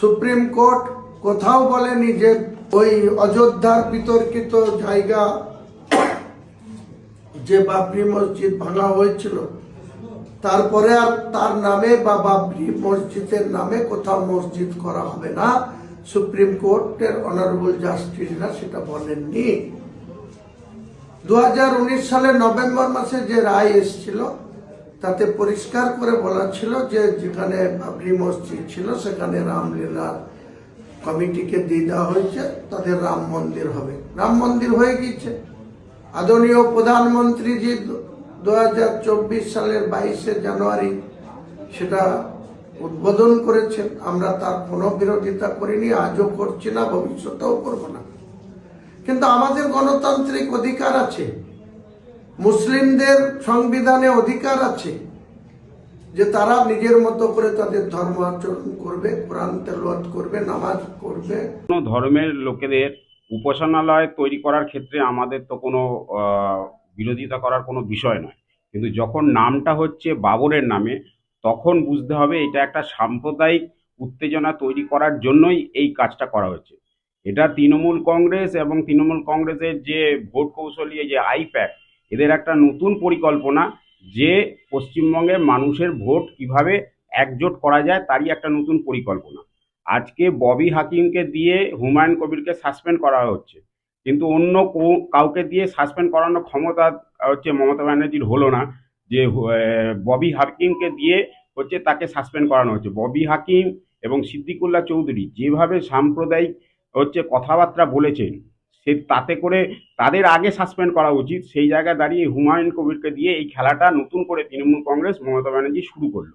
Supreme court কোথাও বলেনি যে ওই অযোধ্যার বিতর্কিত জায়গা যে বাবরি মসজিদ ভাঙা হয়েছিল, তারপরে আর তার নামে বা বাবরি মসজিদের নামে কোথাও মসজিদ করা হবে না। সুপ্রিম কোর্টের অনারেবল জাস্টিসরা সেটা বলেননি। দু সালের নভেম্বর মাসে যে রায় এসেছিল তাতে পরিষ্কার করে বলা ছিল যে যেখানে বাবরি মসজিদ ছিল, সেখানে রামলীলার কমিটিকে দিয়ে দেওয়া হয়েছে, তাদের রাম মন্দির হবে। রাম মন্দির হয়ে গিয়েছে। আদরণীয় প্রধানমন্ত্রীজি, দু সালের বাইশে জানুয়ারি সেটা উদ্বোধন করেছেন। আমরা তার কোনো বিরোধিতা করিনি, আজও করছি না, ভবিষ্যতেও করব না। কিন্তু আমাদের গণতান্ত্রিক অধিকার আছে। মুসলিমদের সংবিধানে অধিকার আছে যে তারা নিজের মতো করে তাদের ধর্ম আচরণ করবে, কোরআন তেলাওয়াত করবে, নামাজ করবে কোনো ধর্মের লোকেদের উপাসনালয় তৈরি করার ক্ষেত্রে আমাদের তো কোনো বিরোধিতা করার কোনো বিষয় নয়। কিন্তু যখন নামটা হচ্ছে বাবরের নামে, তখন বুঝতে হবে এটা একটা সাম্প্রদায়িক উত্তেজনা তৈরি করার জন্যই এই কাজটা করা হচ্ছে এটা তৃণমূল কংগ্রেস এবং তৃণমূল কংগ্রেসের যে ভোট কৌশলী যে আইপ্যাক এদের একটা নতুন পরিকল্পনা যে পশ্চিমবঙ্গের মানুষের ভোট কীভাবে একজোট করা যায় তারই একটা নতুন পরিকল্পনা। আজকে ববি হাকিমকে দিয়ে হুমায়ুন কবিরকে সাসপেন্ড করা হচ্ছে। কিন্তু অন্য কাউকে দিয়ে সাসপেন্ড করানোর ক্ষমতা হচ্ছে মমতা ব্যানার্জির হলো না। যে ববি হাকিমকে দিয়ে হচ্ছে তাকে সাসপেন্ড করানো হচ্ছে। ববি হাকিম এবং সিদ্দিকুল্লাহ চৌধুরী যেভাবে সাম্প্রদায়িক হচ্ছে কথাবার্তা বলেছেন সে তাতে করে তাদের আগে সাসপেন্ড করা উচিত। সেই জায়গায় দাঁড়িয়ে হুমায়ুন কবিরকে দিয়ে এই খেলাটা নতুন করে তৃণমূল কংগ্রেস মমতা ব্যানার্জি শুরু করল।